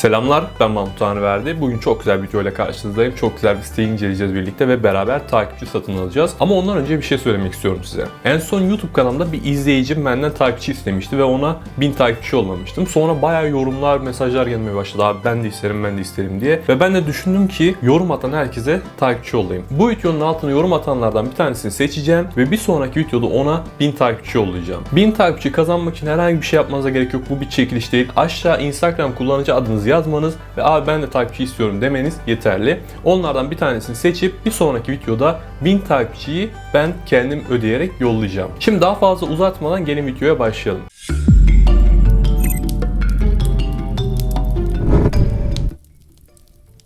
Selamlar ben Mahmut Tanrıverdi. Bugün çok güzel bir video ile karşınızdayım. Çok güzel bir siteyi inceleyeceğiz birlikte ve beraber takipçi satın alacağız. Ama ondan önce bir şey söylemek istiyorum size. En son YouTube kanalımda bir izleyicim benden takipçi istemişti ve ona 1000 takipçi yollamıştım. Sonra bayağı yorumlar, mesajlar gelmeye başladı. Abi ben de isterim, ben de isterim diye. Ve ben de düşündüm ki yorum atan herkese takipçi yollayayım. Bu videonun altına yorum atanlardan bir tanesini seçeceğim ve bir sonraki videoda ona 1000 takipçi yollayacağım. 1000 takipçi kazanmak için herhangi bir şey yapmanıza gerek yok. Bu bir çekiliş değil. Aşağı Instagram kullanıcı adınızı yazmanız ve abi ben de takipçi istiyorum demeniz yeterli. Onlardan bir tanesini seçip bir sonraki videoda 1000 takipçiyi ben kendim ödeyerek yollayacağım. Şimdi daha fazla uzatmadan gelin videoya başlayalım.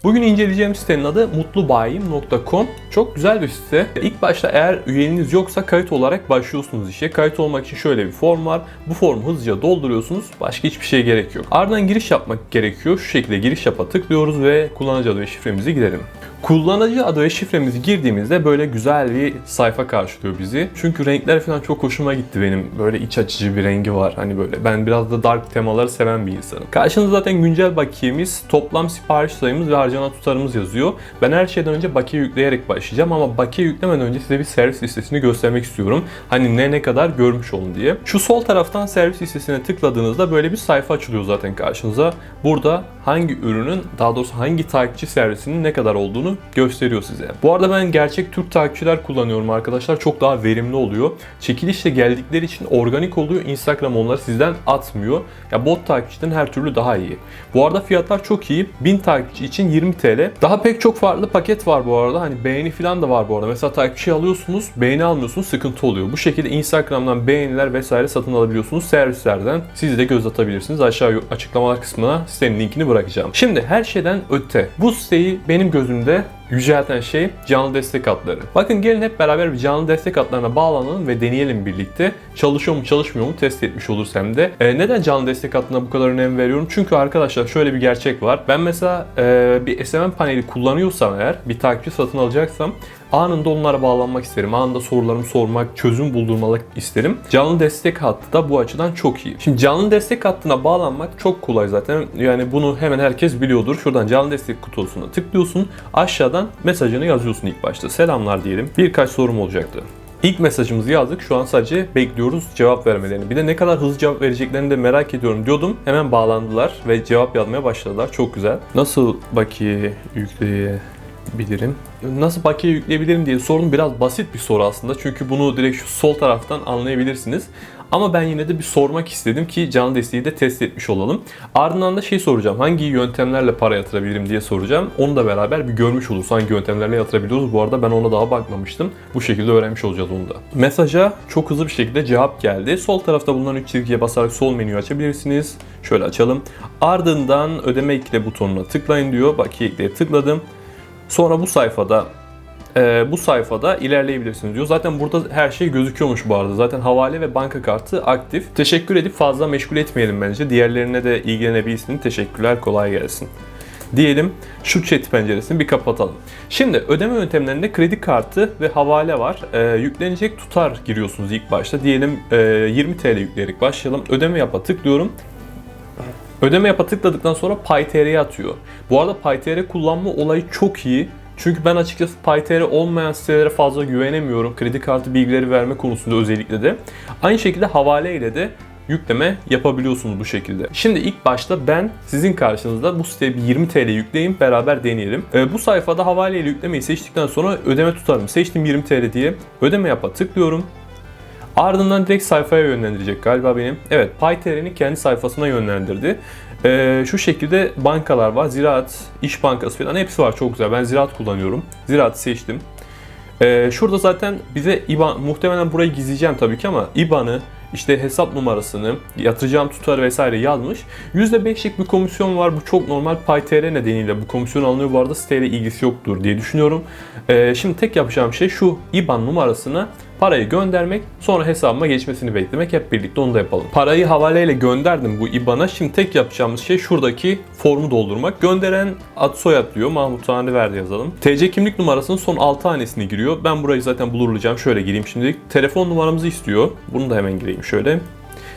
Bugün inceleyeceğim sitenin adı mutlubayim.com. Çok güzel bir site. İlk başta eğer üyeliğiniz yoksa kayıt olarak başlıyorsunuz işe. Kayıt olmak için şöyle bir form var. Bu formu hızlıca dolduruyorsunuz. Başka hiçbir şey gerek yok. Ardından giriş yapmak gerekiyor. Şu şekilde giriş yapa tıklıyoruz ve kullanıcı adı ve şifremizi girelim. Kullanıcı adı ve şifremizi girdiğimizde böyle güzel bir sayfa karşılıyor bizi. Çünkü renkler falan çok hoşuma gitti benim. Böyle iç açıcı bir rengi var. Hani böyle ben biraz da dark temaları seven bir insanım. Karşınızda zaten güncel bakiyemiz, toplam sipariş sayımız ve harcanan tutarımız yazıyor. Ben her şeyden önce bakiye yükleyerek başlayacağım ama bakiye yüklemeden önce size bir servis listesini göstermek istiyorum. Hani ne ne kadar görmüş olun diye. Şu sol taraftan servis listesine tıkladığınızda böyle bir sayfa açılıyor zaten karşınıza. Burada hangi ürünün daha doğrusu hangi takipçi servisinin ne kadar olduğunu gösteriyor size. Bu arada ben gerçek Türk takipçiler kullanıyorum arkadaşlar. Çok daha verimli oluyor. Çekilişle geldikleri için organik oluyor. Instagram onları sizden atmıyor. Ya bot takipçiden her türlü daha iyi. Bu arada fiyatlar çok iyi. 1000 takipçi için 20 TL. Daha pek çok farklı paket var bu arada. Hani beğeni falan da var bu arada. Mesela takipçi alıyorsunuz, beğeni almıyorsunuz, sıkıntı oluyor. Bu şekilde Instagram'dan beğeniler vesaire satın alabiliyorsunuz servislerden. Siz de göz atabilirsiniz. Aşağı açıklamalar kısmına sitenin linkini bırakacağım. Şimdi her şeyden öte. Bu siteyi benim gözümde yücelten şey canlı destek hatları. Bakın gelin hep beraber bir canlı destek hatlarına bağlanalım ve deneyelim birlikte. Çalışıyor mu çalışmıyor mu test etmiş oluruz hem de. E, neden canlı destek hattına bu kadar önem veriyorum? Çünkü arkadaşlar şöyle bir gerçek var. Ben mesela e, bir SMM paneli kullanıyorsam eğer bir takipçi satın alacaksam anında onlara bağlanmak isterim. Anında sorularımı sormak, çözüm buldurmalık isterim. Canlı destek hattı da bu açıdan çok iyi. Şimdi canlı destek hattına bağlanmak çok kolay zaten. Yani bunu hemen herkes biliyordur. Şuradan canlı destek kutusuna tıklıyorsun. Aşağıdan mesajını yazıyorsun ilk başta. Selamlar diyelim. Birkaç sorum olacaktı. İlk mesajımızı yazdık. Şu an sadece bekliyoruz cevap vermelerini. Bir de ne kadar hızlı cevap vereceklerini de merak ediyorum diyordum. Hemen bağlandılar ve cevap yazmaya başladılar. Çok güzel. Nasıl bakiye yükleyebilirim? Nasıl bakiye yükleyebilirim diye sorun biraz basit bir soru aslında. Çünkü bunu direkt şu sol taraftan anlayabilirsiniz. Ama ben yine de bir sormak istedim ki canlı desteği de test etmiş olalım. Ardından da şey soracağım. Hangi yöntemlerle para yatırabilirim diye soracağım. Onu da beraber bir görmüş oluruz. Hangi yöntemlerle yatırabiliyoruz. Bu arada ben ona daha bakmamıştım. Bu şekilde öğrenmiş olacağız onu da. Mesaja çok hızlı bir şekilde cevap geldi. Sol tarafta bulunan 3 çizgiye basarak sol menüyü açabilirsiniz. Şöyle açalım. Ardından ödeme ekle butonuna tıklayın diyor. Bakiye ekleye tıkladım. Sonra bu sayfada e, bu sayfada ilerleyebilirsiniz diyor. Zaten burada her şey gözüküyormuş bu arada. Zaten havale ve banka kartı aktif. Teşekkür edip fazla meşgul etmeyelim bence. Diğerlerine de ilgilenebilirsiniz. Teşekkürler, kolay gelsin. Diyelim şu chat penceresini bir kapatalım. Şimdi ödeme yöntemlerinde kredi kartı ve havale var. E, yüklenecek tutar giriyorsunuz ilk başta. Diyelim e, 20 TL yükleyerek başlayalım. Ödeme yapa tıklıyorum. Ödeme yapa tıkladıktan sonra PayTR'ye atıyor. Bu arada PayTR kullanma olayı çok iyi. Çünkü ben açıkçası PayTR olmayan sitelere fazla güvenemiyorum. Kredi kartı bilgileri verme konusunda özellikle de. Aynı şekilde havale ile de yükleme yapabiliyorsunuz bu şekilde. Şimdi ilk başta ben sizin karşınızda bu siteye bir 20 TL yükleyeyim beraber deneyelim. Ee, bu sayfada havale ile yüklemeyi seçtikten sonra ödeme tutarım. Seçtim 20 TL diye. Ödeme yapa tıklıyorum. Ardından direkt sayfaya yönlendirecek galiba benim. Evet PayTR'nin kendi sayfasına yönlendirdi. Ee, şu şekilde bankalar var. Ziraat, İş Bankası falan hepsi var çok güzel. Ben Ziraat kullanıyorum. Ziraat'ı seçtim. Ee, şurada zaten bize IBAN, muhtemelen burayı gizleyeceğim tabii ki ama IBAN'ı, işte hesap numarasını, yatıracağım tutar vesaire yazmış. %5'lik bir komisyon var. Bu çok normal. PayTR nedeniyle bu komisyon alınıyor. Bu arada siteyle ilgisi yoktur diye düşünüyorum. Ee, şimdi tek yapacağım şey şu IBAN numarasını parayı göndermek, sonra hesabıma geçmesini beklemek. Hep birlikte onu da yapalım. Parayı havaleyle gönderdim bu IBAN'a. Şimdi tek yapacağımız şey şuradaki formu doldurmak. Gönderen ad soyad diyor. Mahmut verdi yazalım. TC kimlik numarasının son 6 hanesini giriyor. Ben burayı zaten bulurlayacağım. Şöyle gireyim şimdi. Telefon numaramızı istiyor. Bunu da hemen gireyim şöyle.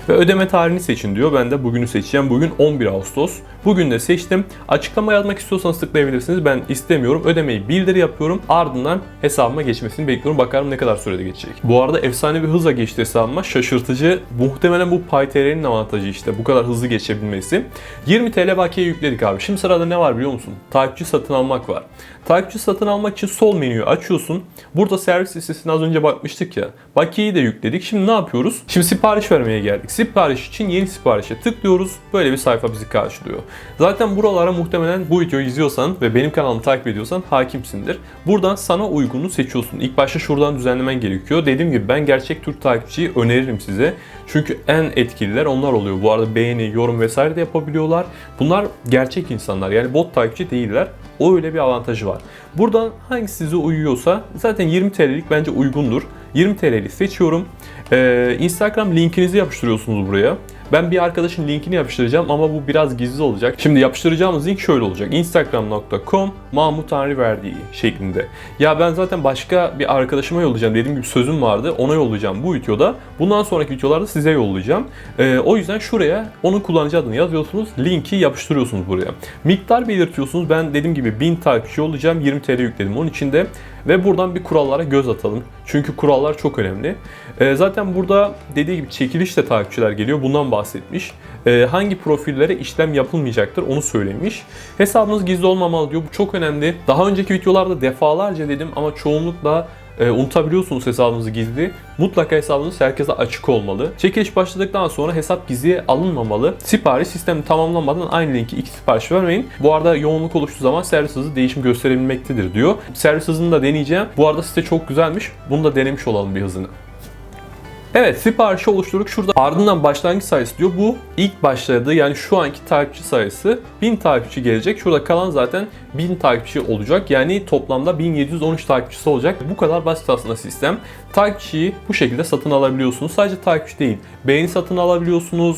Ve ödeme tarihini seçin diyor. Ben de bugünü seçeceğim. Bugün 11 Ağustos. Bugün de seçtim. Açıklama yazmak istiyorsanız tıklayabilirsiniz. Ben istemiyorum. Ödemeyi bildiri yapıyorum. Ardından hesabıma geçmesini bekliyorum. Bakalım ne kadar sürede geçecek. Bu arada efsane bir hızla geçti hesabıma. Şaşırtıcı. Muhtemelen bu PayTR'nin avantajı işte. Bu kadar hızlı geçebilmesi. 20 TL bakiye yükledik abi. Şimdi sırada ne var biliyor musun? Takipçi satın almak var. Takipçi satın almak için sol menüyü açıyorsun. Burada servis listesine az önce bakmıştık ya. Bakiyeyi de yükledik. Şimdi ne yapıyoruz? Şimdi sipariş vermeye geldik. Sipariş için yeni siparişe tıklıyoruz. Böyle bir sayfa bizi karşılıyor. Zaten buralara muhtemelen bu videoyu izliyorsan ve benim kanalımı takip ediyorsan hakimsindir. Buradan sana uygunu seçiyorsun. İlk başta şuradan düzenlemen gerekiyor. Dediğim gibi ben gerçek Türk takipçiyi öneririm size. Çünkü en etkililer onlar oluyor. Bu arada beğeni, yorum vesaire de yapabiliyorlar. Bunlar gerçek insanlar. Yani bot takipçi değiller. O öyle bir avantajı var. Buradan hangisi size uyuyorsa zaten 20 TL'lik bence uygundur. 20 TL'lik seçiyorum. Ee, Instagram linkinizi yapıştırıyorsunuz buraya. Ben bir arkadaşın linkini yapıştıracağım ama bu biraz gizli olacak. Şimdi yapıştıracağımız link şöyle olacak. instagram.com Mahmut Tanrı verdiği şeklinde. Ya ben zaten başka bir arkadaşıma yollayacağım. Dediğim gibi sözüm vardı. Ona yollayacağım bu videoda. Bundan sonraki videolarda size yollayacağım. Ee, o yüzden şuraya onun kullanıcı adını yazıyorsunuz. Linki yapıştırıyorsunuz buraya. Miktar belirtiyorsunuz. Ben dediğim gibi 1000 takipçi yollayacağım. 20 TL yükledim onun içinde. Ve buradan bir kurallara göz atalım. Çünkü kurallar çok önemli. Ee, zaten burada dediği gibi çekilişte takipçiler geliyor. Bundan bahsetmiş. Ee, hangi profillere işlem yapılmayacaktır onu söylemiş. Hesabınız gizli olmamalı diyor. Bu çok önemli. Daha önceki videolarda defalarca dedim ama çoğunlukla e, unutabiliyorsunuz hesabınızı gizli. Mutlaka hesabınız herkese açık olmalı. Çekiliş başladıktan sonra hesap gizliye alınmamalı. Sipariş sistemi tamamlanmadan aynı linki iki sipariş vermeyin. Bu arada yoğunluk oluştuğu zaman servis hızı değişim gösterebilmektedir diyor. Servis hızını da deneyeceğim. Bu arada site çok güzelmiş. Bunu da denemiş olalım bir hızını. Evet siparişi oluşturduk. Şurada ardından başlangıç sayısı diyor. Bu ilk başladığı yani şu anki takipçi sayısı 1000 takipçi gelecek. Şurada kalan zaten 1000 takipçi olacak. Yani toplamda 1713 takipçisi olacak. Bu kadar basit aslında sistem. Takipçiyi bu şekilde satın alabiliyorsunuz. Sadece takipçi değil. Beğeni satın alabiliyorsunuz.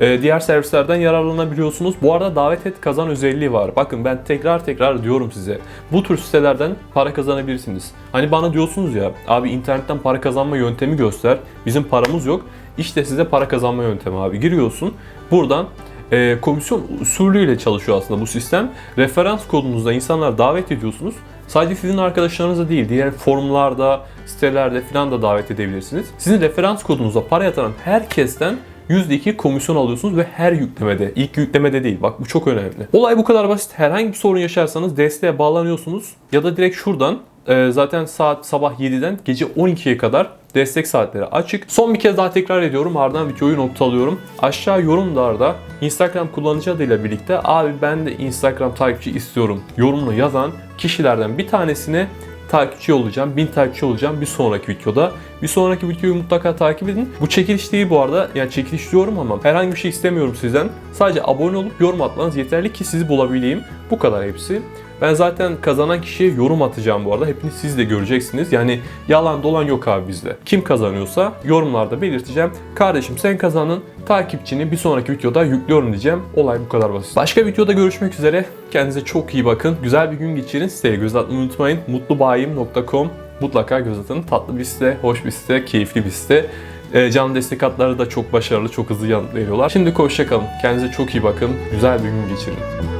Ee, diğer servislerden yararlanabiliyorsunuz. Bu arada davet et kazan özelliği var. Bakın ben tekrar tekrar diyorum size. Bu tür sitelerden para kazanabilirsiniz. Hani bana diyorsunuz ya abi internetten para kazanma yöntemi göster. Bizim paramız yok. İşte size para kazanma yöntemi abi. Giriyorsun. Buradan e, komisyon usulüyle çalışıyor aslında bu sistem. Referans kodunuzda insanlar davet ediyorsunuz. Sadece sizin arkadaşlarınıza değil, diğer forumlarda, sitelerde falan da davet edebilirsiniz. Sizin referans kodunuza para yatıran herkesten %2 komisyon alıyorsunuz ve her yüklemede, ilk yüklemede değil. Bak bu çok önemli. Olay bu kadar basit. Herhangi bir sorun yaşarsanız desteğe bağlanıyorsunuz ya da direkt şuradan e, zaten saat sabah 7'den gece 12'ye kadar destek saatleri açık. Son bir kez daha tekrar ediyorum. Ardından videoyu noktalıyorum. Aşağı yorumlarda Instagram kullanıcı adıyla birlikte abi ben de Instagram takipçi istiyorum yorumunu yazan kişilerden bir tanesine takipçi olacağım. 1000 takipçi olacağım bir sonraki videoda. Bir sonraki videoyu mutlaka takip edin. Bu çekiliş değil bu arada. Yani çekiliş diyorum ama herhangi bir şey istemiyorum sizden. Sadece abone olup yorum atmanız yeterli ki sizi bulabileyim. Bu kadar hepsi. Ben zaten kazanan kişiye yorum atacağım bu arada. Hepiniz siz de göreceksiniz. Yani yalan dolan yok abi bizde. Kim kazanıyorsa yorumlarda belirteceğim. Kardeşim sen kazandın. Takipçini bir sonraki videoda yüklüyorum diyeceğim. Olay bu kadar basit. Başka videoda görüşmek üzere. Kendinize çok iyi bakın. Güzel bir gün geçirin. Siteye göz atmayı unutmayın. mutlubayim.com Mutlaka göz atın. Tatlı bir site, hoş bir site, keyifli bir site. E, canlı destek hatları da çok başarılı, çok hızlı yanıt veriyorlar. Şimdi hoşçakalın. Kendinize çok iyi bakın. Güzel bir gün geçirin.